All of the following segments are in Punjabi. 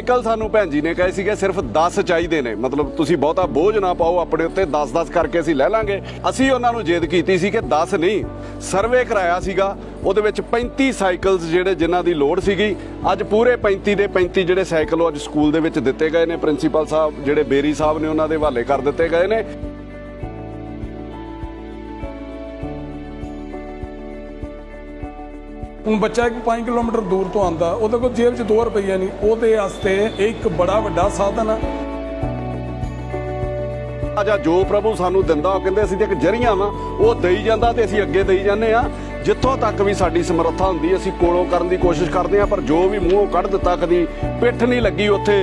ਸਾਈਕਲ ਸਾਨੂੰ ਭੈਣ ਜੀ ਨੇ ਕਹੇ ਸੀਗੇ, ਸਿਰਫ 10 ਚਾਹੀਦੇ ਨੇ। ਮਤਲਬ ਤੁਸੀਂ ਬਹੁਤਾ ਬੋਝ ਨਾ ਪਾਓ, ਆਪਣੇ ਉੱਤੇ 10-10 ਕਰਕੇ ਅਸੀਂ ਲੈ ਲਾਂਗੇ। ਅਸੀਂ ਉਹਨਾਂ ਨੂੰ ਜੇਦ ਕੀਤੀ ਸੀ ਕਿ 10 ਨਹੀਂ, ਸਰਵੇ ਕਰਾਇਆ ਸੀਗਾ। ਉਹਦੇ ਵਿੱਚ 35 ਸਾਈਕਲਸ ਜਿਹੜੇ ਜਿਨ੍ਹਾਂ ਦੀ ਲੋੜ ਸੀਗੀ। ਅੱਜ ਪੂਰੇ 35 ਦੇ 35 ਜਿਹੜੇ ਸਾਈਕਲ ਉਹ ਅੱਜ ਸਕੂਲ ਦੇ ਵਿੱਚ ਦਿੱਤੇ ਗਏ ਨੇ। ਪ੍ਰਿੰਸੀਪਲ ਸਾਹਿਬ, ਜਿਹੜੇ ਬੇਰੀ ਸਾਹਿਬ ਨੇ ਉਹਨਾਂ ਦੇ ਹਵਾਲੇ ਕਰ ਦਿੱਤੇ ਗਏ ਨੇ। ਹੁਣ ਬੱਚਾ ਇੱਕ 5 ਕਿਲੋਮੀਟਰ ਦੂਰ ਤੋਂ ਆਂਦਾ ਉਹਦੇ ਕੋਲ ਜੇਬ 'ਚ 2 ਰੁਪਈਆ ਨਹੀਂ ਉਹਦੇ ਵਾਸਤੇ ਇਹ ਇੱਕ ਬੜਾ ਵੱਡਾ ਸਾਧਨ ਆ। ਆਜਾ ਜੋ ਪ੍ਰਭੂ ਸਾਨੂੰ ਦਿੰਦਾ ਉਹ ਕਹਿੰਦੇ ਅਸੀਂ ਤੇ ਇੱਕ ਜਰੀਆਂ ਵਾਂ ਉਹ ਦੇਈ ਜਾਂਦਾ ਤੇ ਅਸੀਂ ਅੱਗੇ ਦੇਈ ਜਾਂਦੇ ਆ। ਜਿੱਥੋਂ ਤੱਕ ਵੀ ਸਾਡੀ ਸਮਰੱਥਾ ਹੁੰਦੀ ਅਸੀਂ ਕੋਲੋਂ ਕਰਨ ਦੀ ਕੋਸ਼ਿਸ਼ ਕਰਦੇ ਆ ਪਰ ਜੋ ਵੀ ਮੂੰਹੋਂ ਕੱਢ ਦਿੱਤਾ ਕਦੀ ਪਿੱਠ ਨਹੀਂ ਲੱਗੀ ਉੱਥੇ।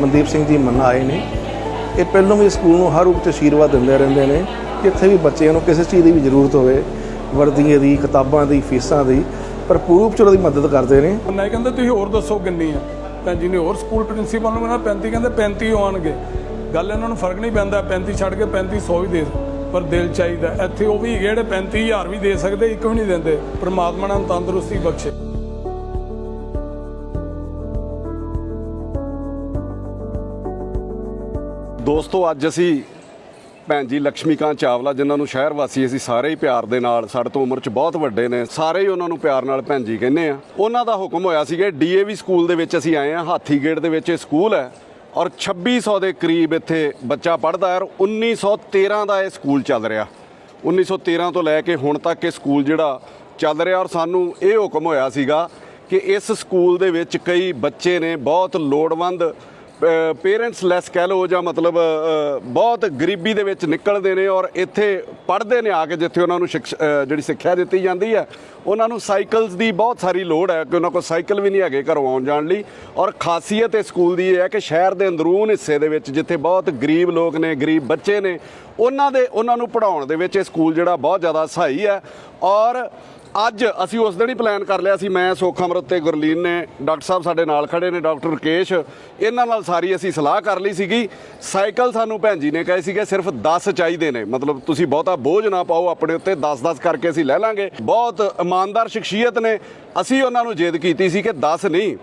ਮਨਦੀਪ ਸਿੰਘ ਜੀ ਮੰਨਾ ਆਏ ਨੇ ਇਹ ਪਹਿਲਾਂ ਵੀ ਸਕੂਲ ਨੂੰ ਹਰ ਰੂਪ 'ਚ ਆਸ਼ੀਰਵਾਦ ਦਿੰਦੇ ਰਹਿੰਦੇ ਨੇ। ਜਿੱਥੇ ਵੀ ਬੱਚਿਆਂ ਨੂੰ ਕਿਸੇ ਚੀਜ਼ ਦੀ ਵੀ ਜ਼ਰੂਰਤ ਹੋਵੇ ਵਰਦੀਆਂ ਦੀ ਕਿਤਾਬਾਂ ਦੀ ਫੀਸਾਂ ਦੀ ਭਰਪੂਰ ਰੂਪ 'ਚ ਉਹਨਾਂ ਦੀ ਮਦਦ ਕਰਦੇ ਨੇ। ਮੈਂ ਕਹਿੰਦਾ ਤੁਸੀਂ ਹੋਰ ਦੱਸੋ ਕਿੰਨੀ ਆ। ਭੈਣ ਜੀ ਨੇ ਹੋਰ ਸਕੂਲ ਪ੍ਰਿੰਸੀਪਲ ਨੂੰ ਕਹਿੰਦਾ 35 ਕਹਿੰਦੇ 35 ਆਉਣਗੇ। ਗੱਲ ਇਹਨਾਂ ਨੂੰ ਫ਼ਰਕ ਨਹੀਂ ਪੈਂਦਾ 35 ਛੱਡ ਕੇ 3500 ਵੀ ਦੇ ਪਰ ਦਿਲ ਚਾਹੀਦਾ ਇੱਥੇ ਉਹ ਵੀ ਜਿਹੜੇ 35000 ਵੀ ਦੇ ਸਕਦੇ ਇੱਕ ਵੀ ਨਹੀਂ ਦਿੰਦੇ। ਪ੍ਰਮਾਤਮਾ ਨੇ ਤੰਦਰੁਸਤੀ ਬਖਸ਼ੇ। ਦੋਸਤੋ ਅੱਜ ਅਸੀਂ ਭੈਣ ਜੀ ਲక్ష్ਮੀਕਾਂਤ ਚਾਵਲਾ, ਜਿਨ੍ਹਾਂ ਨੂੰ ਸ਼ਹਿਰ ਵਾਸੀ ਅਸੀਂ ਸਾਰੇ ਹੀ ਪਿਆਰ ਦੇ ਨਾਲ, ਸਾਡੇ ਤੋਂ ਉਮਰ 'ਚ ਬਹੁਤ ਵੱਡੇ ਨੇ, ਸਾਰੇ ਹੀ ਉਹਨਾਂ ਨੂੰ ਪਿਆਰ ਨਾਲ ਭੈਣ ਜੀ ਕਹਿੰਦੇ ਆ। ਉਹਨਾਂ ਦਾ ਹੁਕਮ ਹੋਇਆ ਸੀਗਾ ਡੀਏਵੀ ਸਕੂਲ ਦੇ ਵਿੱਚ ਅਸੀਂ ਆਏ ਆ ਹਾਥੀਗੇਟ ਦੇ ਵਿੱਚ ਇਹ ਸਕੂਲ ਹੈ, ਔਰ 2600 ਦੇ ਕਰੀਬ ਇੱਥੇ ਬੱਚਾ ਪੜ੍ਹਦਾ ਹੈ, ਔਰ 1913 ਦਾ ਇਹ ਸਕੂਲ ਚੱਲ ਰਿਹਾ। 1913 ਤੋਂ ਲੈ ਕੇ ਹੁਣ ਤੱਕ ਇਹ ਸਕੂਲ ਜਿਹੜਾ ਚੱਲ ਰਿਹਾ, ਔਰ ਸਾਨੂੰ ਇਹ ਹੁਕਮ ਹੋਇਆ ਸੀਗਾ ਕਿ ਇਸ ਸਕੂਲ ਦੇ ਵਿੱਚ ਕਈ ਬੱਚੇ ਨੇ, ਬਹੁਤ ਲੋੜਵੰਦ ਪੇਰੈਂਟਸ ਲੈਸ ਕਹਿ ਲਓ ਜਾਂ ਮਤਲਬ ਬਹੁਤ ਗਰੀਬੀ ਦੇ ਵਿੱਚ ਨਿਕਲਦੇ ਨੇ ਔਰ ਇੱਥੇ ਪੜ੍ਹਦੇ ਨੇ ਆ ਕੇ ਜਿੱਥੇ ਉਹਨਾਂ ਨੂੰ ਸ਼ਿਕਸ਼- ਜਿਹੜੀ ਸਿੱਖਿਆ ਦਿੱਤੀ ਜਾਂਦੀ ਹੈ, ਉਹਨਾਂ ਨੂੰ ਸਾਈਕਲਸ ਦੀ ਬਹੁਤ ਸਾਰੀ ਲੋੜ ਹੈ ਕਿ ਉਹਨਾਂ ਕੋਲ ਸਾਈਕਲ ਵੀ ਨਹੀਂ ਹੈਗੇ ਘਰੋਂ ਆਉਣ ਜਾਣ ਲਈ ਔਰ ਖਾਸੀਅਤ ਇਸ ਸਕੂਲ ਦੀ ਇਹ ਹੈ ਕਿ ਸ਼ਹਿਰ ਦੇ ਅੰਦਰੂਨ ਹਿੱਸੇ ਦੇ ਵਿੱਚ ਜਿੱਥੇ ਬਹੁਤ ਗਰੀਬ ਲੋਕ ਨੇ, ਗਰੀਬ ਬੱਚੇ ਨੇ, ਉਹਨਾਂ ਦੇ, ਉਹਨਾਂ ਨੂੰ ਪੜ੍ਹਾਉਣ ਦੇ ਵਿੱਚ ਇਹ ਸਕੂਲ ਜਿਹੜਾ ਬਹੁਤ ਜ਼ਿਆਦਾ ਸਹਾਈ ਹੈ ਔਰ ਅੱਜ ਅਸੀਂ ਉਸ ਦਿਨ ਹੀ ਪਲਾਨ ਕਰ ਲਿਆ ਸੀ, ਮੈਂ, ਸੁੱਖ ਅਮਰਤ ਤੇ ਗੁਰਲੀਨ ਨੇ, ਡਾਕਟਰ ਸਾਹਿਬ ਸਾਡੇ ਨਾਲ ਖੜੇ ਨੇ, ਡਾਕਟਰ ਰਕੇਸ਼। ਇਹਨਾਂ ਨਾਲ ਸਾਰੀ ਅਸੀਂ ਸਲਾਹ ਕਰ ਲਈ ਸੀਗੀ। ਸਾਈਕਲ ਸਾਨੂੰ ਭੈਣ ਜੀ ਨੇ ਕਹੇ ਸੀਗੇ, ਸਿਰਫ 10 ਚਾਹੀਦੇ ਨੇ। ਮਤਲਬ ਤੁਸੀਂ ਬਹੁਤਾ ਬੋਝ ਨਾ ਪਾਓ, ਆਪਣੇ ਉੱਤੇ 10-10 ਕਰਕੇ ਅਸੀਂ ਲੈ ਲਾਂਗੇ। ਬਹੁਤ ਇਮਾਨਦਾਰ ਸ਼ਖਸੀਅਤ ਨੇ। ਅਸੀਂ ਉਹਨਾਂ ਨੂੰ ਜੇਦ ਕੀਤੀ ਸੀ ਕਿ 10 ਨਹੀਂ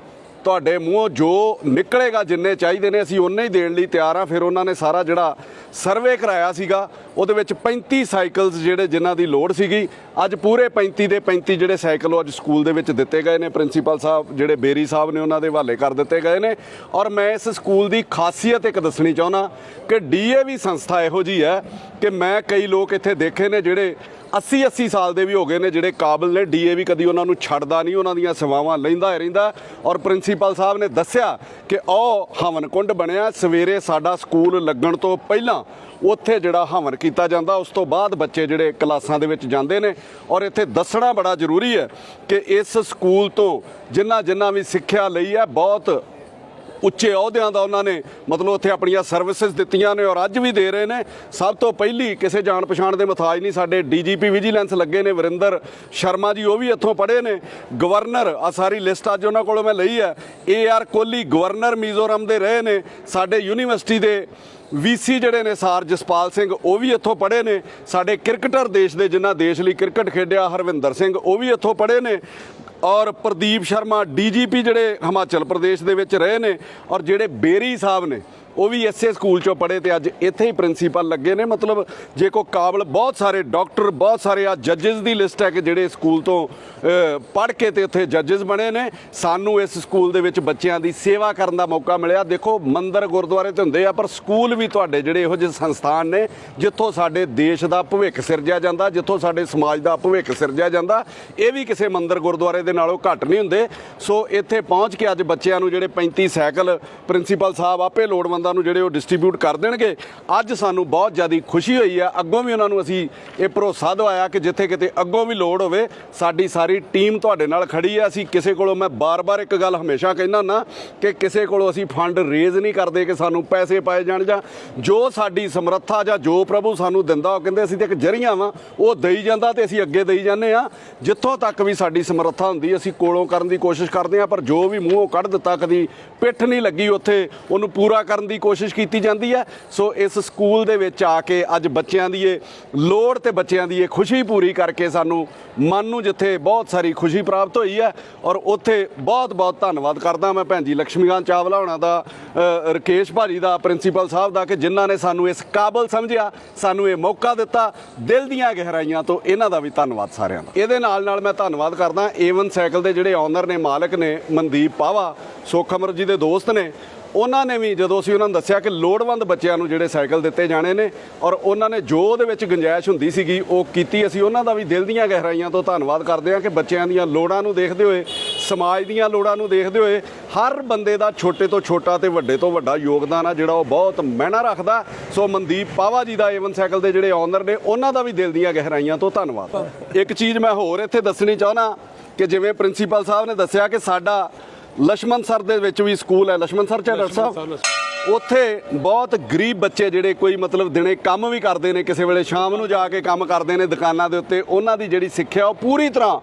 ਤੁਹਾਡੇ ਮੂੰਹੋਂ ਜੋ ਨਿਕਲੇਗਾ ਜਿੰਨੇ ਚਾਹੀਦੇ ਨੇ, ਅਸੀਂ ਉਹਨੇ ਹੀ ਦੇਣ ਲਈ ਤਿਆਰ ਆ ਫਿਰ ਉਹਨਾਂ ਨੇ ਸਾਰਾ ਜਿਹੜਾ ਸਰਵੇ ਕਰਾਇਆ ਸੀਗਾ, ਉਹਦੇ ਵਿੱਚ 35 ਸਾਈਕਲਸ ਜਿਹੜੇ ਜਿਨ੍ਹਾਂ ਦੀ ਲੋੜ ਸੀਗੀ। ਅੱਜ ਪੂਰੇ 35 ਦੇ 35 ਜਿਹੜੇ ਸਾਈਕਲ ਉਹ ਅੱਜ ਸਕੂਲ ਦੇ ਵਿੱਚ ਦਿੱਤੇ ਗਏ ਨੇ। ਪ੍ਰਿੰਸੀਪਲ ਸਾਹਿਬ, ਜਿਹੜੇ ਬੇਰੀ ਸਾਹਿਬ ਨੇ ਉਹਨਾਂ ਦੇ ਹਵਾਲੇ ਕਰ ਦਿੱਤੇ ਗਏ ਨੇ। ਔਰ ਮੈਂ ਇਸ ਸਕੂਲ ਦੀ ਖਾਸੀਅਤ ਇੱਕ ਦੱਸਣੀ ਚਾਹੁੰਦਾ ਕਿ ਡੀਏਵੀ ਸੰਸਥਾ ਇਹੋ ਜੀ ਹੈ ਕਿ ਮੈਂ ਕਈ ਲੋਕ ਇੱਥੇ ਦੇਖੇ ਨੇ ਜਿਹੜੇ 80 80 ਸਾਲ ਦੇ ਵੀ ਹੋ ਗਏ ਨੇ ਜਿਹੜੇ ਕਾਬਲ ਨੇ। ਡੀਏਵੀ ਕਦੀ ਉਹਨਾਂ ਨੂੰ ਛੱਡਦਾ ਨਹੀਂ, ਉਹਨਾਂ ਦੀਆਂ ਸੇਵਾਵਾਂ ਲੈਂਦਾ ਹੀ ਰਹਿੰਦਾ। ਔਰ ਪ੍ਰਿੰਸੀਪਲ ਸਾਹਿਬ ਨੇ ਦੱਸਿਆ ਕਿ ਉਹ ਹਵਨ ਕੁੰਡ ਬਣਿਆ। ਸਵੇਰੇ ਸਾਡਾ ਸਕੂਲ ਲੱਗਣ ਤੋਂ ਪਹਿਲਾਂ ਉੱਥੇ ਜਿਹੜਾ ਹਵਨ ਕੀਤਾ ਜਾਂਦਾ, ਉਸ ਤੋਂ ਬਾਅਦ ਬੱਚੇ ਜਿਹੜੇ ਕਲਾਸਾਂ ਦੇ ਵਿੱਚ ਜਾਂਦੇ ਨੇ। ਔਰ ਇੱਥੇ ਦੱਸਣਾ ਬੜਾ ਜ਼ਰੂਰੀ ਹੈ ਕਿ ਇਸ ਸਕੂਲ ਤੋਂ ਜਿੰਨਾ ਜਿੰਨਾ ਵੀ ਸਿੱਖਿਆ ਲਈ ਹੈ, ਬਹੁਤ ਉੱਚੇ ਅਹੁਦਿਆਂ ਦਾ ਉਹਨਾਂ ਨੇ ਮਤਲਬ ਉੱਥੇ ਆਪਣੀਆਂ ਸਰਵਿਸਿਜ਼ ਦਿੱਤੀਆਂ ਨੇ ਔਰ ਅੱਜ ਵੀ ਦੇ ਰਹੇ ਨੇ। ਸਭ ਤੋਂ ਪਹਿਲੀ ਕਿਸੇ ਜਾਣ ਪਛਾਣ ਦੇ ਮਥਾਜ ਨਹੀਂ, ਸਾਡੇ ਡੀਜੀਪੀ ਵਿਜੀਲੈਂਸ ਲੱਗੇ ਨੇ, ਵਰਿੰਦਰ ਸ਼ਰਮਾ ਜੀ ਉਹ ਵੀ ਇੱਥੋਂ ਪੜ੍ਹੇ ਨੇ। ਗਵਰਨਰ ਆ ਸਾਰੀ ਲਿਸਟ ਅੱਜ ਉਹਨਾਂ ਕੋਲੋਂ ਮੈਂ ਲਈ ਹੈ। A R Kohli, governor Mizoram ਦੇ ਰਹੇ ਨੇ। ਸਾਡੇ ਯੂਨੀਵਰਸਿਟੀ ਦੇ ਵੀਸੀ ਜਿਹੜੇ ਨੇ, ਸਾਰ ਜਸਪਾਲ ਸਿੰਘ, ਉਹ ਵੀ ਇੱਥੋਂ ਪੜ੍ਹੇ ਨੇ। ਸਾਡੇ ਕ੍ਰਿਕਟਰ ਦੇਸ਼ ਦੇ ਜਿਨ੍ਹਾਂ ਦੇਸ਼ ਲਈ ਕ੍ਰਿਕਟ ਖੇਡਿਆ, ਹਰਵਿੰਦਰ ਸਿੰਘ, ਉਹ ਵੀ ਇੱਥੋਂ ਪੜ੍ਹੇ ਨੇ। ਔਰ ਪ੍ਰਦੀਪ ਸ਼ਰਮਾ, ਡੀਜੀਪੀ ਜਿਹੜੇ ਹਿਮਾਚਲ ਪ੍ਰਦੇਸ਼ ਦੇ ਵਿੱਚ ਰਹੇ ਨੇ ਔਰ ਜਿਹੜੇ ਬੇਰੀ ਸਾਹਿਬ ਨੇ ਉਹ ਵੀ ਇਸੇ ਸਕੂਲ ਚੋਂ ਪੜ੍ਹੇ ਤੇ ਅੱਜ ਇੱਥੇ ਹੀ ਪ੍ਰਿੰਸੀਪਲ ਲੱਗੇ ਨੇ। ਮਤਲਬ ਜੇ ਕੋ ਕਾਬਲ ਬਹੁਤ ਸਾਰੇ ਡਾਕਟਰ, ਬਹੁਤ ਸਾਰੇ ਆ ਜੱਜਸ ਦੀ ਲਿਸਟ ਹੈ ਕਿ ਜਿਹੜੇ ਸਕੂਲ ਤੋਂ ਪੜ੍ਹ ਕੇ ਤੇ ਉੱਥੇ ਜੱਜਸ ਬਣੇ ਨੇ। ਸਾਨੂੰ ਇਸ ਸਕੂਲ ਦੇ ਵਿੱਚ ਬੱਚਿਆਂ ਦੀ ਸੇਵਾ ਕਰਨ ਦਾ ਮੌਕਾ ਮਿਲਿਆ। ਦੇਖੋ, ਮੰਦਰ ਗੁਰਦੁਆਰੇ ਤੇ ਹੁੰਦੇ ਆ, ਪਰ ਸਕੂਲ ਵੀ ਤੁਹਾਡੇ ਜਿਹੜੇ ਇਹੋ ਜਿਹੇ ਸੰਸਥਾਨ ਨੇ, ਜਿੱਥੋਂ ਸਾਡੇ ਦੇਸ਼ ਦਾ ਭਵਿੱਖ ਸਿਰਜਿਆ ਜਾਂਦਾ, ਜਿੱਥੋਂ ਸਾਡੇ ਸਮਾਜ ਦਾ ਭਵਿੱਖ ਸਿਰਜਿਆ ਜਾਂਦਾ, ਇਹ ਵੀ ਕਿਸੇ ਮੰਦਰ ਗੁਰਦੁਆਰੇ ਦੇ ਨਾਲੋਂ ਘੱਟ ਨਹੀਂ ਹੁੰਦੇ। ਸੋ ਇੱਥੇ ਪਹੁੰਚ ਕੇ ਅੱਜ ਬੱਚਿਆਂ ਨੂੰ ਜਿਹੜੇ 35 ਸਾਈਕਲ ਪ੍ਰਿੰਸੀਪਲ ਸਾਹਿਬ ਆਪੇ ਲੋੜਵੰਦ ਨੂੰ ਜਿਹੜੇ ਉਹ ਡਿਸਟ੍ਰੀਬਿਊਟ ਕਰ ਦੇਣਗੇ, ਅੱਜ ਸਾਨੂੰ ਬਹੁਤ ਜ਼ਿਆਦਾ ਖੁਸ਼ੀ ਹੋਈ ਹੈ ਅੱਗੋਂ ਵੀ ਉਹਨਾਂ ਨੂੰ ਅਸੀਂ ਇਹ ਭਰੋਸਾ ਦਵਾਇਆ ਕਿ ਜਿੱਥੇ ਕਿਤੇ ਅੱਗੋਂ ਵੀ ਲੋੜ ਹੋਵੇ, ਸਾਡੀ ਸਾਰੀ ਟੀਮ ਤੁਹਾਡੇ ਨਾਲ ਖੜੀ ਹੈ ਅਸੀਂ ਕਿਸੇ ਕੋਲੋਂ ਮੈਂ ਬਾਰ-ਬਾਰ ਇੱਕ ਗੱਲ ਹਮੇਸ਼ਾ ਕਹਿੰਦਾ ਨਾ ਕਿ ਕਿਸੇ ਕੋਲੋਂ ਅਸੀਂ ਫੰਡ ਰੇਜ਼ ਨਹੀਂ ਕਰਦੇ ਕਿ ਸਾਨੂੰ ਪੈਸੇ ਪਾਏ ਜਾਣ ਜਾਂ ਜੋ ਸਾਡੀ ਸਮਰੱਥਾ ਜਾਂ ਜੋ ਪ੍ਰਭੂ ਸਾਨੂੰ ਦਿੰਦਾ, ਉਹ ਕਹਿੰਦੇ ਅਸੀਂ ਤੇ ਇੱਕ ਜਰੀਆਂ ਵਾਂ, ਉਹ ਦੇਈ ਜਾਂਦਾ ਤੇ ਅਸੀਂ ਅੱਗੇ ਦੇਈ ਜਾਂਦੇ ਆ। ਜਿੱਥੋਂ ਤੱਕ ਵੀ ਸਾਡੀ ਸਮਰੱਥਾ ਹੁੰਦੀ, ਅਸੀਂ ਕੋਲੋਂ ਕਰਨ ਦੀ ਕੋਸ਼ਿਸ਼ ਕਰਦੇ ਆ, ਪਰ ਜੋ ਵੀ ਮੂੰਹੋਂ ਕੱਢ ਦਿੱਤਾ, ਕਦੀ ਪਿੱਠ ਨਹੀਂ ਲੱਗੀ ਉੱਥੇ, ਉਹਨੂੰ ਪੂਰਾ ਕਰਨ ਦੀ ਕੋਸ਼ਿਸ਼ ਕੀਤੀ ਜਾਂਦੀ ਹੈ। ਸੋ ਇਸ ਸਕੂਲ ਦੇ ਵਿੱਚ ਆ ਕੇ ਅੱਜ ਬੱਚਿਆਂ ਦੀ ਇਹ ਲੋੜ ਤੇ ਬੱਚਿਆਂ ਦੀ ਇਹ ਖੁਸ਼ੀ ਪੂਰੀ ਕਰਕੇ ਸਾਨੂੰ ਮਨ ਨੂੰ ਜਿੱਥੇ ਬਹੁਤ ਸਾਰੀ ਖੁਸ਼ੀ ਪ੍ਰਾਪਤ ਹੋਈ ਹੈ ਔਰ ਉੱਥੇ ਬਹੁਤ ਬਹੁਤ ਧੰਨਵਾਦ ਕਰਦਾ ਮੈਂ ਭੈਣ ਜੀ ਲక్ష్ਮੀਕਾਂਤ ਚਾਵਲਾ ਹੋਣਾ ਦਾ ਅ, ਰਕੇਸ਼ ਭਾਜੀ ਦਾ ਪ੍ਰਿੰਸੀਪਲ ਸਾਹਿਬ ਦਾ ਕਿ ਜਿਨ੍ਹਾਂ ਨੇ ਸਾਨੂੰ ਇਸ ਕਾਬਲ ਸਮਝਿਆ ਸਾਨੂੰ ਇਹ ਮੌਕਾ ਦਿੱਤਾ ਦਿਲ ਦੀਆਂ ਗਹਿਰਾਈਆਂ ਤੋਂ ਇਹਨਾਂ ਦਾ ਵੀ ਧੰਨਵਾਦ ਸਾਰਿਆਂ ਦਾ। ਇਹਦੇ ਨਾਲ ਨਾਲ ਮੈਂ ਧੰਨਵਾਦ ਕਰਦਾ ਏਵਨ ਸਾਈਕਲ ਦੇ ਜਿਹੜੇ ਓਨਰ ਨੇ ਮਾਲਕ ਨੇ ਮਨਦੀਪ ਪਾਵਾ ਸੁੱਖ ਅਮਰ ਜੀ ਦੇ ਦੋਸਤ ਨੇ ਉਹਨਾਂ ਨੇ ਵੀ ਜਦੋਂ ਅਸੀਂ ਉਹਨਾਂ ਨੂੰ ਦੱਸਿਆ ਕਿ ਲੋੜਵੰਦ ਬੱਚਿਆਂ ਨੂੰ ਜਿਹੜੇ ਸਾਈਕਲ ਦਿੱਤੇ ਜਾਣੇ ਨੇ ਔਰ ਉਹਨਾਂ ਨੇ ਜੋ ਉਹਦੇ ਵਿੱਚ ਗੁੰਜਾਇਸ਼ ਹੁੰਦੀ ਸੀਗੀ, ਉਹ ਕੀਤੀ, ਅਸੀਂ ਉਹਨਾਂ ਦਾ ਵੀ ਦਿਲ ਦੀਆਂ ਗਹਿਰਾਈਆਂ ਤੋਂ ਧੰਨਵਾਦ ਕਰਦੇ ਹਾਂ ਕਿ ਬੱਚਿਆਂ ਦੀਆਂ ਲੋੜਾਂ ਨੂੰ ਦੇਖਦੇ ਹੋਏ, ਸਮਾਜ ਦੀਆਂ ਲੋੜਾਂ ਨੂੰ ਦੇਖਦੇ ਹੋਏ, ਹਰ ਬੰਦੇ ਦਾ ਛੋਟੇ ਤੋਂ ਛੋਟਾ ਤੇ ਵੱਡੇ ਤੋਂ ਵੱਡਾ ਯੋਗਦਾਨ ਆ, ਜਿਹੜਾ ਉਹ ਬਹੁਤ ਮਹਿਣਾ ਰੱਖਦਾ। ਸੋ ਮਨਦੀਪ ਪਾਵਾ ਜੀ ਦਾ ਏਵਨ ਸਾਈਕਲ ਦੇ ਜਿਹੜੇ ਓਨਰ ਨੇ, ਉਹਨਾਂ ਦਾ ਵੀ ਦਿਲ ਦੀਆਂ ਗਹਿਰਾਈਆਂ ਤੋਂ ਧੰਨਵਾਦ। ਇੱਕ ਚੀਜ਼ ਮੈਂ ਹੋਰ ਇੱਥੇ ਦੱਸਣੀ ਚਾਹੁੰਦਾ ਕਿ ਜਿਵੇਂ ਪ੍ਰਿੰਸੀਪਲ ਸਾਹਿਬ ਨੇ ਦੱਸਿਆ ਕਿ ਸਾਡਾ ਲక్ష్మణ ਸਰ ਦੇ ਵਿੱਚ ਵੀ ਸਕੂਲ ਹੈ। ਲక్ష్మణ ਸਰ ਚਾ ਡਾਕਟਰ ਉੱਥੇ ਬਹੁਤ ਗਰੀਬ ਬੱਚੇ ਜਿਹੜੇ ਕੋਈ ਮਤਲਬ ਦਿਨੇ ਕੰਮ ਵੀ ਕਰਦੇ ਨੇ, ਕਿਸੇ ਵੇਲੇ ਸ਼ਾਮ ਨੂੰ ਜਾ ਕੇ ਕੰਮ ਕਰਦੇ ਨੇ ਦੁਕਾਨਾਂ ਦੇ ਉੱਤੇ, ਉਹਨਾਂ ਦੀ ਜਿਹੜੀ ਸਿੱਖਿਆ ਉਹ ਪੂਰੀ ਤਰ੍ਹਾਂ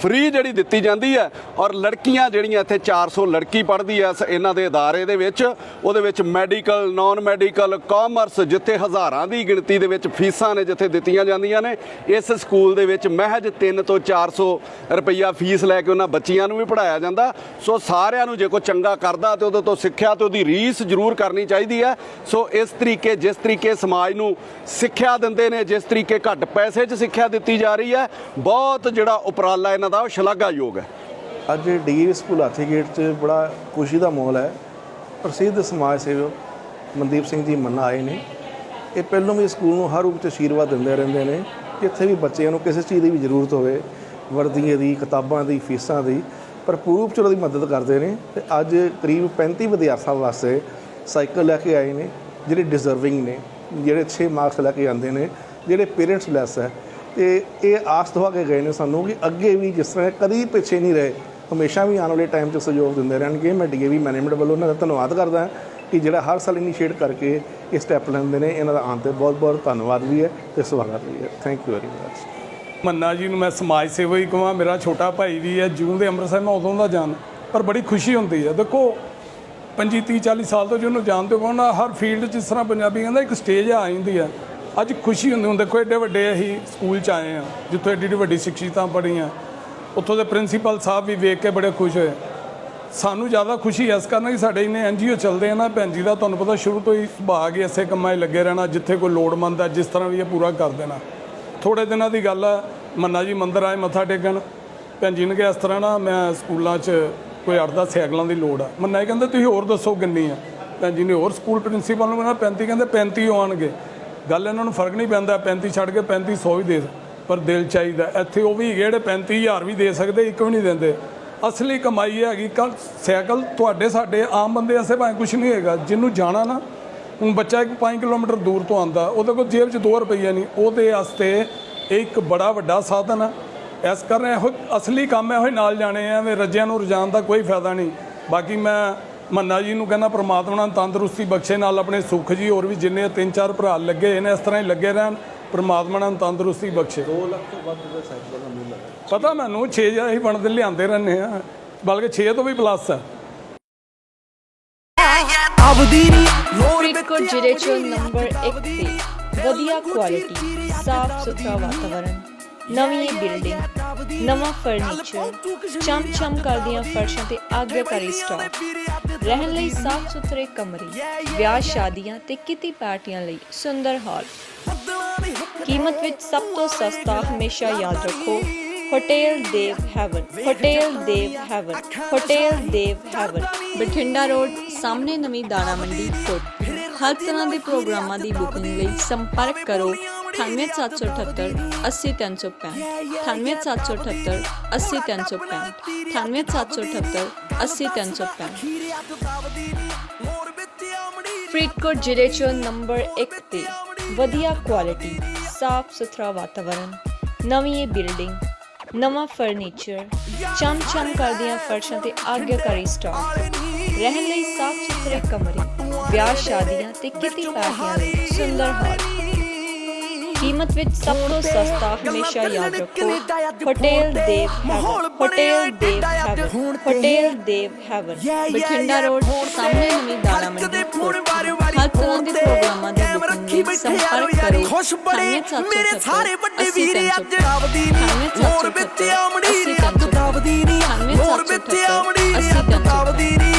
ਫ੍ਰੀ ਜਿਹੜੀ ਦਿੱਤੀ ਜਾਂਦੀ ਹੈ ਔਰ ਲੜਕੀਆਂ ਜਿਹੜੀਆਂ ਇੱਥੇ 400 ਲੜਕੀ ਪੜ੍ਹਦੀ ਐ ਇਸ ਇਹਨਾਂ ਦੇ ਅਦਾਰੇ ਦੇ ਵਿੱਚ, ਉਹਦੇ ਵਿੱਚ ਮੈਡੀਕਲ ਨਾਨ ਮੈਡੀਕਲ ਕਾਮਰਸ ਜਿੱਥੇ ਹਜ਼ਾਰਾਂ ਦੀ ਗਿਣਤੀ ਦੇ ਵਿੱਚ ਫੀਸਾਂ ਨੇ ਜਿੱਥੇ ਦਿੱਤੀਆਂ ਜਾਂਦੀਆਂ ਨੇ, ਇਸ ਸਕੂਲ ਦੇ ਵਿੱਚ ਮਹਿਜ 3 ਤੋਂ 400 ਰੁਪਈਆ ਫੀਸ ਲੈ ਕੇ ਉਹਨਾਂ ਬੱਚੀਆਂ ਨੂੰ ਵੀ ਪੜਾਇਆ ਜਾਂਦਾ। ਸੋ ਸਾਰਿਆਂ ਨੂੰ ਜੇ ਕੋਈ ਚੰਗਾ ਕਰਦਾ ਤੇ ਉਹਦੇ ਤੋਂ ਸਿੱਖਿਆ ਤੇ ਉਹਦੀ ਰੀਸ ਜ਼ਰੂਰ ਕਰਨੀ ਚਾਹੀਦੀ ਹੈ। ਸੋ ਇਸ ਤਰੀਕੇ, ਜਿਸ ਤਰੀਕੇ ਸਮਾਜ ਨੂੰ ਸਿੱਖਿਆ ਦਿੰਦੇ ਨੇ, ਜਿਸ ਤਰੀਕੇ ਘੱਟ ਪੈਸੇ 'ਚ ਸਿੱਖਿਆ ਦਿੱਤੀ ਜਾ ਰਹੀ ਹੈ, ਬਹੁਤ ਜਿਹੜਾ ਉਪਰਾਲਾ ਇਹਨਾਂ ਦਾ, ਉਹ ਸ਼ਲਾਘਾਯੋਗ ਹੈ। ਅੱਜ ਡੀਏਵੀ ਸਕੂਲ ਹਾਥੀਗੇਟ 'ਚ ਬੜਾ ਖੁਸ਼ੀ ਦਾ ਮਾਹੌਲ ਹੈ। ਪ੍ਰਸਿੱਧ ਸਮਾਜ ਸੇਵਕ ਮਨਦੀਪ ਸਿੰਘ ਜੀ ਮੰਨਾ ਆਏ ਨੇ। ਇਹ ਪਹਿਲੋਂ ਵੀ ਸਕੂਲ ਨੂੰ ਹਰ ਰੂਪ 'ਚ ਆਸ਼ੀਰਵਾਦ ਦਿੰਦੇ ਰਹਿੰਦੇ ਨੇ। ਜਿੱਥੇ ਵੀ ਬੱਚਿਆਂ ਨੂੰ ਕਿਸੇ ਚੀਜ਼ ਦੀ ਵੀ ਜ਼ਰੂਰਤ ਹੋਵੇ, ਵਰਦੀਆਂ ਦੀ, ਕਿਤਾਬਾਂ ਦੀ, ਫੀਸਾਂ ਦੀ, ਪਰ ਰੂਪ 'ਚ ਉਹਦੀ ਮਦਦ ਕਰਦੇ ਨੇ। ਤੇ ਅੱਜ ਕਰੀਬ 35 ਵਿਦਿਆਰਥੀਆਂ ਵਾਸਤੇ ਸਾਈਕਲ ਲੈ ਕੇ ਆਏ ਨੇ, ਜਿਹੜੇ ਡਿਜ਼ਰਵਿੰਗ ਨੇ, ਜਿਹੜੇ 6 ਮਾਰਕਸ ਲੈ ਕੇ ਆਉਂਦੇ ਨੇ, ਜਿਹੜੇ ਪੇਰੈਂਟਸ ਲੈਸ ਹੈ। ਤੇ ਇਹ ਆਸ ਦਵਾ ਕੇ ਗਏ ਨੇ ਸਾਨੂੰ ਕਿ ਅੱਗੇ ਵੀ ਜਿਸ ਤਰ੍ਹਾਂ ਇਹ ਕਦੀ ਪਿੱਛੇ ਨਹੀਂ ਰਹੇ, ਹਮੇਸ਼ਾ ਵੀ ਆਉਣ ਵਾਲੇ ਟਾਈਮ 'ਚ ਸਹਿਯੋਗ ਦਿੰਦੇ ਰਹਿਣਗੇ ਮੈਂ ਡੀਏਵੀ ਮੈਨੇਜਮੈਂਟ ਵੱਲੋਂ ਉਹਨਾਂ ਦਾ ਧੰਨਵਾਦ ਕਰਦਾ ਹਾਂ ਕਿ ਜਿਹੜਾ ਹਰ ਸਾਲ ਇਨੀਸ਼ੀਏਟ ਕਰਕੇ ਇਹ ਸਟੈਪ ਲੈਂਦੇ ਨੇ, ਇਹਨਾਂ ਦਾ ਆਉਣ ਤੇ ਬਹੁਤ ਬਹੁਤ ਧੰਨਵਾਦ ਵੀ ਹੈ ਤੇ ਸਵਾਗਤ ਵੀ ਹੈ। Thank you very much Manna ji ਨੂੰ ਮੈਂ ਸਮਾਜ ਸੇਵਾ ਹੀ ਕਹਾਂ ਮੇਰਾ ਛੋਟਾ ਭਾਈ ਵੀ ਹੈ, ਜੂਨ ਦੇ ਅੰਮ੍ਰਿਤਸਰ ਮੈਂ ਉਦੋਂ ਦਾ ਜਾਣ, ਪਰ ਬੜੀ ਖੁਸ਼ੀ ਹੁੰਦੀ ਹੈ। ਦੇਖੋ 25 30 40 ਸਾਲ ਤੋਂ ਜਿਹਨੂੰ ਜਾਣਦੇ ਹੋ ਨਾ ਹਰ ਫੀਲਡ 'ਚ ਜਿਸ ਤਰ੍ਹਾਂ ਪੰਜਾਬੀ ਕਹਿੰਦਾ ਇੱਕ ਸਟੇਜ ਆ ਜਾਂਦੀ ਆ। ਅੱਜ ਖੁਸ਼ੀ ਹੁੰਦੀ ਹੁਣ ਦੇਖੋ ਐਡੇ ਵੱਡੇ ਅਸੀਂ ਸਕੂਲ 'ਚ ਆਏ ਆ ਜਿੱਥੋਂ ਐਡੀ ਐਡੀ ਵੱਡੀ ਸਿੱਖਿਤਾਂ ਪੜ੍ਹੀਆਂ। ਉੱਥੋਂ ਦੇ ਪ੍ਰਿੰਸੀਪਲ ਸਾਹਿਬ ਵੀ ਵੇਖ ਕੇ ਬੜੇ ਖੁਸ਼ ਹੋਏ। ਸਾਨੂੰ ਜ਼ਿਆਦਾ ਖੁਸ਼ੀ ਇਸ ਕਾਰਨ ਕਿ ਸਾਡੇ ਇੰਨੇ ਐਨਜੀਓ ਚੱਲਦੇ ਆ ਨਾ ਭੈਣ ਜੀ ਦਾ, ਤੁਹਾਨੂੰ ਪਤਾ ਸ਼ੁਰੂ ਤੋਂ ਹੀ ਸੁਭਾਅ ਹੀ ਇਸੇ ਕੰਮਾਂ 'ਚ ਲੱਗੇ ਰਹਿਣਾ, ਜਿੱਥੇ ਕੋਈ ਲੋੜਮੰਦ ਹੈ ਜਿਸ ਤਰ੍ਹਾਂ ਵੀ ਇਹ ਪੂਰਾ ਕਰ ਦੇਣਾ। ਥੋੜੇ ਦਿਨਾਂ ਦੀ ਗੱਲ ਆ, ਮੰਨਾ ਜੀ ਮੰਦਰ ਆਏ ਮੱਥਾ ਟੇਕਣ। ਭੈਣ ਜੀ ਨੇ ਕਿਹਾ ਇਸ ਤਰ੍ਹਾਂ ਨਾ ਮੈਂ ਸਕੂਲਾਂ 'ਚ ਕੋਈ 8-10 ਸਾਈਕਲਾਂ ਦੀ ਲੋੜ ਆ। ਮੰਨਾ ਇਹ ਕਹਿੰਦੇ ਤੁਸੀਂ ਹੋਰ ਦੱਸੋ ਕਿੰਨੀ ਆ। ਭੈਣ ਜੀ ਨੇ ਹੋਰ ਸਕੂਲ ਪ੍ਰਿੰਸੀਪਲ ਨੂੰ ਕਹਿੰਦਾ 35 ਕਹਿੰਦੇ 35 ਆਉਣਗੇ। ਗੱਲ ਇਹਨਾਂ ਨੂੰ ਫ਼ਰਕ ਨਹੀਂ ਪੈਂਦਾ 35 ਛੱਡ ਕੇ 3500 ਵੀ ਦੇ ਪਰ ਦਿਲ ਚਾਹੀਦਾ। ਇੱਥੇ ਉਹ ਵੀ ਜਿਹੜੇ 35000 ਵੀ ਦੇ ਸਕਦੇ, ਇੱਕ ਵੀ ਨਹੀਂ ਦਿੰਦੇ। ਅਸਲੀ ਕਮਾਈ ਹੈਗੀ ਕੱਲ ਸਾਈਕਲ ਤੁਹਾਡੇ, ਸਾਡੇ ਆਮ ਬੰਦੇ ਐਸੇ ਭਾਵੇਂ ਕੁਝ ਨਹੀਂ ਹੈਗਾ। ਜਿਹਨੂੰ ਜਾਣਾ ਨਾ, ਹੁਣ ਬੱਚਾ ਇੱਕ 5 ਕਿਲੋਮੀਟਰ ਦੂਰ ਤੋਂ ਆਂਦਾ ਉਹਦੇ ਕੋਲ ਜੇਬ 'ਚ 2 ਰੁਪਈਆ ਨਹੀਂ। ਉਹਦੇ ਵਾਸਤੇ ਇਹ ਇੱਕ ਬੜਾ ਵੱਡਾ ਸਾਧਨ ਆ। ਇਸ ਕਾਰਨ ਇਹੋ ਅਸਲੀ ਕੰਮ ਇਹੋ ਹੀ ਨਾਲ ਜਾਣੇ ਆ ਐਵੇਂ ਰੱਜਿਆਂ ਨੂੰ ਰਜਾਨ ਦਾ ਕੋਈ ਫਾਇਦਾ ਨਹੀਂ। ਬਾਕੀ ਮੈਂ ਮੰਨਾ ਜੀ ਨੂੰ ਕਹਿੰਦਾ ਪ੍ਰਮਾਤਮਾ ਨੂੰ ਤੰਦਰੁਸਤੀ ਬਖਸ਼ੇ ਨਾਲ ਆਪਣੇ ਸੁੱਖ ਜੀ ਹੋਰ ਵੀ ਜਿੰਨੇ ਤਿੰਨ ਚਾਰ ਭਰਾ ਲੱਗੇ ਹੋਏ ਨੇ ਇਸ ਤਰ੍ਹਾਂ ਹੀ ਲੱਗੇ ਰਹਿਣ ਪ੍ਰਮਾਤਮਾ ਨੂੰ ਤੰਦਰੁਸਤੀ ਬਖਸ਼ੇ। 2 ਲੱਖ ਤੋਂ ਵੱਧ ਦਾ ਸਾਈਕਲ ਦਾ ਮਿਲ ਪਤਾ ਮੈਨੂੰ 6 ਜਾਂ ਅਸੀਂ ਬਣਦੇ ਲਿਆਂਦੇ ਰਹਿੰਦੇ ਆ ਬਲਕਿ 6 ਤੋਂ ਵੀ ਪਲੱਸ ਆ। ਫਰੀਦਕੋਟ ਜ਼ਿਲ੍ਹੇ 'ਚ ਨੰਬਰ 1 ਤੇ ਵਧੀਆ ਕੁਆਲਿਟੀ ਸਾਫ਼ ਸੁਥਰਾ ਵਾਤਾਵਰਣ। ਨਵੀਂ ਬਿਲਡਿੰਗ, ਨਵਾਂ ਫਰਨੀਚਰ, ਚਮ-ਚਮ ਕਰਦੀਆਂ ਫਰਸ਼ਾਂ ਤੇ ਆਗਿਆਕਾਰੀ ਸਟਾਕ ਰਹਿਣ ਲਈ ਸਾਫ਼ ਸੁਥਰੇ ਕਮਰੇ, ਵਿਆਹ ਸ਼ਾਦੀਆਂ ਤੇ ਕਿਤੀ ਪਾਰਟੀਆਂ ਲਈ ਸੁੰਦਰ ਹਾਲ। ਕੀਮਤ ਵਿੱਚ ਸਭ ਤੋਂ ਸਸਤਾ ਹਮੇਸ਼ਾ ਯਾਦ ਰੱਖੋ, hotel Dev Haven, hotel Dev Haven, hotel Dev Haven. Bathinda road, ਸਾਹਮਣੇ ਨਵੀਂ ਦਾਣਾ ਮੰਡੀ, ਕੋਟ। ਹਰ ਤਰ੍ਹਾਂ ਦੇ ਪ੍ਰੋਗਰਾਮਾਂ ਦੀ ਬੁਕਿੰਗ ਲਈ ਸੰਪਰਕ ਕਰੋ 98778 80365 98778 80365 98778 80365 ਫਰੀਦਕੋਟ ਜ਼ਿਲ੍ਹੇ 'ਚ ਨੰਬਰ 1 ਤੇ ਵਧੀਆ ਕੁਆਲਿਟੀ ਸਾਫ਼ ਸੁਥਰਾ ਵਾਤਾਵਰਣ ਨਵੀਂ ਬਿਲਡਿੰਗ ਨਵਾਂ ਫਰਨੀਚਰ ਚਮ-ਚਮ ਕਰਦੀਆਂ ਫਰਸ਼ਾਂ ਤੇ ਆਗਿਆਕਾਰੀ ਸਟਾਕ ਰਹਿਣ ਲਈ ਸਾਫ਼ ਸੁਥਰੇ ਕਮਰੇ ਵਿਆਹ ਸ਼ਾਦੀਆਂ ਤੇ ਕਿਤੀ ਪਾਰਟੀਆਂ ਲਈ ਸੁੰਦਰ ਹਾਲ ਕੀਮਤ ਵਿੱਚ ਸਭ ਤੋਂ ਸਸਤਾ ਹਮੇਸ਼ਾ ਯਾਦ ਰੱਖੋ। Hotel Dev hotel Dev hotel Dev heaven Bathinda road ਸਾਹਮਣੇ ਨਵੀਂ ਦਾਣਾ ਮੰਡੀ ਹਰ ਤਰ੍ਹਾਂ ਦੇ ਪ੍ਰੋਗਰਾਮਾਂ ਦੇ ਬੁਕਿੰਗ ਸੰਪਰਕ ਕਰੋ। ਖੁਸ਼ ਬੜੇ ਮੇਰੇ ਸਾਰੇ ਵੱਡੇ ਵੀਰ ਅੱਜ ਆਵਦੀ ਨਹੀਂ ਮੋਰ ਵਿੱਚ ਆਮੜੀ ਅੱਗ ਦਾਵਦੀ ਨਹੀਂ ਮੋਰ ਵਿੱਚ ਆਮੜੀ ਨਹੀਂ